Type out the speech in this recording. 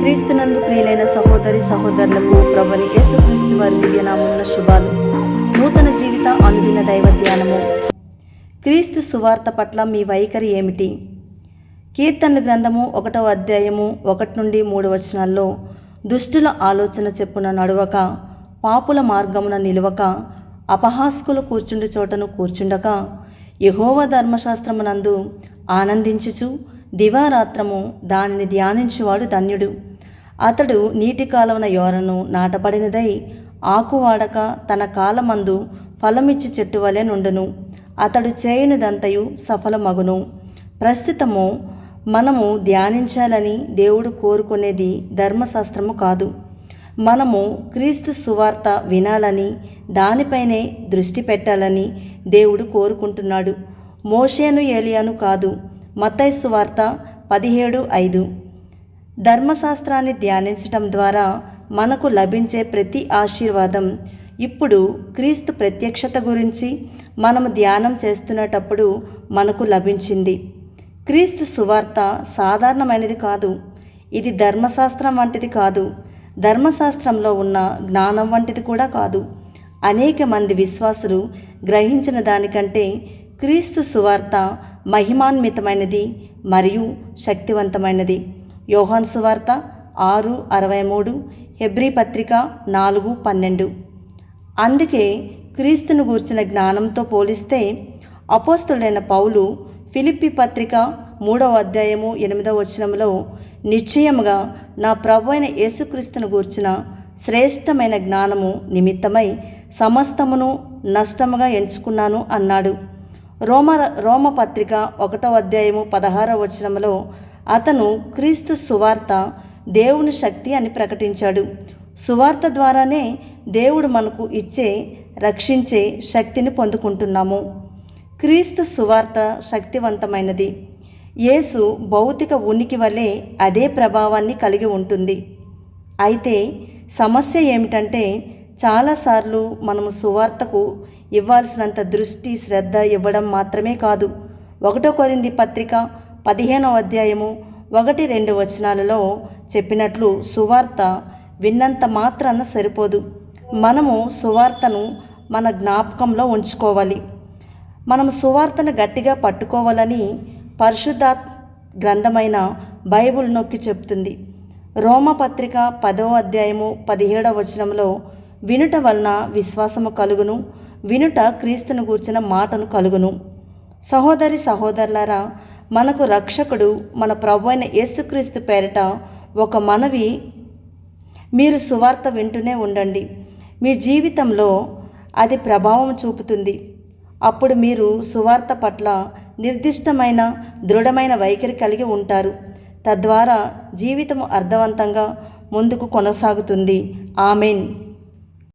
క్రీస్తునందు ప్రియులైన సహోదరి సహోదరులకు ప్రభుని యేసుక్రీస్తు వారి దివ్యనామున్న శుభాలు. నూతన జీవిత అనుదిన దైవ ధ్యానము క్రీస్తు సువార్త పట్ల మీ వైఖరి ఏమిటి? కీర్తనల గ్రంథము ఒకటవ అధ్యాయము ఒకటి నుండి మూడు వచనాల్లో దుష్టుల ఆలోచన చెప్పున నడువక పాపుల మార్గమున నిలువక అపహాస్కులు కూర్చుండు చోటను కూర్చుండక యహోవ ధర్మశాస్త్రమునందు ఆనందించుచు దివారాత్రము దానిని ధ్యానించువాడు ధన్యుడు. అతడు నీటి కాలవన యోరను నాటబడినదై ఆకు వాడక తన కాలమందు ఫలమిచ్చి చెట్టు వలె నుండును. అతడు చేయనిదంతయు సఫలమగును. ప్రస్తుతము మనము ధ్యానించాలని దేవుడు కోరుకునేది ధర్మశాస్త్రము కాదు. మనము క్రీస్తు సువార్త వినాలని దానిపైనే దృష్టి పెట్టాలని దేవుడు కోరుకుంటున్నాడు. మోషేను ఏలియాను కాదు. మతైసు సువార్త పదిహేడు ఐదు. ధర్మశాస్త్రాన్ని ధ్యానించటం ద్వారా మనకు లభించే ప్రతి ఆశీర్వాదం. ఇప్పుడు క్రీస్తు ప్రత్యక్షత గురించి మనము ధ్యానం చేస్తున్నటప్పుడు మనకు లభించింది. క్రీస్తు సువార్త సాధారణమైనది కాదు. ఇది ధర్మశాస్త్రం వంటిది కాదు. ధర్మశాస్త్రంలో ఉన్న జ్ఞానం వంటిది కూడా కాదు. అనేక మంది విశ్వాసులు గ్రహించిన దానికంటే క్రీస్తు సువార్త మహిమాన్వితమైనది మరియు శక్తివంతమైనది. యోహాన్ సువార్త ఆరు అరవై మూడు హెబ్రీ పత్రిక నాలుగు పన్నెండు. అందుకే క్రీస్తును గూర్చిన జ్ఞానంతో పోలిస్తే అపోస్తులైన పౌలు ఫిలిప్పి పత్రిక మూడవ అధ్యాయము ఎనిమిదవ వచనంలో నిశ్చయముగా నా ప్రభు అయిన యేసుక్రీస్తును గూర్చిన శ్రేష్టమైన జ్ఞానము నిమిత్తమై సమస్తమును నష్టముగా ఎంచుకున్నాను అన్నాడు. రోమ రోమపత్రిక ఒకటో అధ్యాయము పదహారవ వచనంలో అతను క్రీస్తు సువార్త దేవుని శక్తి అని ప్రకటించాడు. సువార్త ద్వారానే దేవుడు మనకు ఇచ్చే రక్షించే శక్తిని పొందుకుంటున్నాము. క్రీస్తు సువార్త శక్తివంతమైనది. యేసు భౌతిక ఉనికి వలె అదే ప్రభావాన్ని కలిగి ఉంటుంది. అయితే సమస్య ఏమిటంటే చాలాసార్లు మనము సువార్తకు ఇవ్వాల్సినంత దృష్టి శ్రద్ధ ఇవ్వడం మాత్రమే కాదు. ఒకటో కొరింది పత్రిక పదిహేనవ అధ్యాయము ఒకటి రెండు వచనాలలో చెప్పినట్లు సువార్త విన్నంత మాత్రాన సరిపోదు. మనము సువార్తను మన జ్ఞాపకంలో ఉంచుకోవాలి. మనం సువార్తను గట్టిగా పట్టుకోవాలని పరిశుద్ధ గ్రంథమైన బైబుల్ నొక్కి చెప్తుంది. రోమపత్రిక పదో అధ్యాయము పదిహేడవ వచనంలో వినుట వలన విశ్వాసము కలుగును వినుట క్రీస్తును గూర్చిన మాటను కలుగును. సహోదరి సహోదరులారా మనకు రక్షకుడు మన ప్రభు అయిన యేసుక్రీస్తు పేరిట ఒక మనవి మీరు సువార్త వింటూనే ఉండండి. మీ జీవితంలో అది ప్రభావం చూపుతుంది. అప్పుడు మీరు సువార్త పట్ల నిర్దిష్టమైన దృఢమైన వైఖరి కలిగి ఉంటారు. తద్వారా జీవితం అర్థవంతంగా ముందుకు కొనసాగుతుంది. ఆమెన్.